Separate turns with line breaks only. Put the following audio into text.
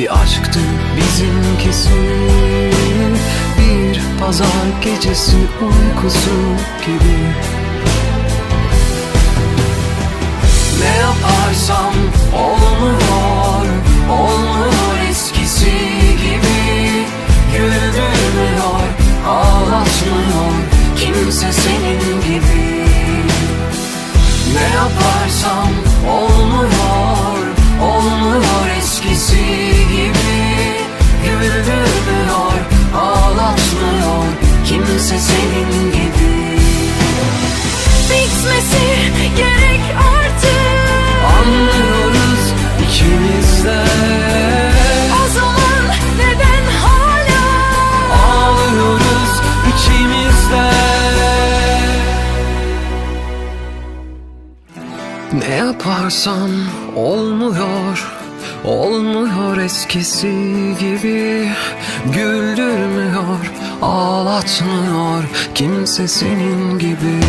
Bir aşktı bizimkisi Bir pazar gecesi uykusu gibi. Ne yaparsam olmuyor Olmuyor eskisi gibi. Güldürmüyor, ağlatmıyor Kimse senin Ne yaparsam olmuyor Olmuyor eskisi gibi. Güldürmüyor, ağlatmıyor Kimse senin gibi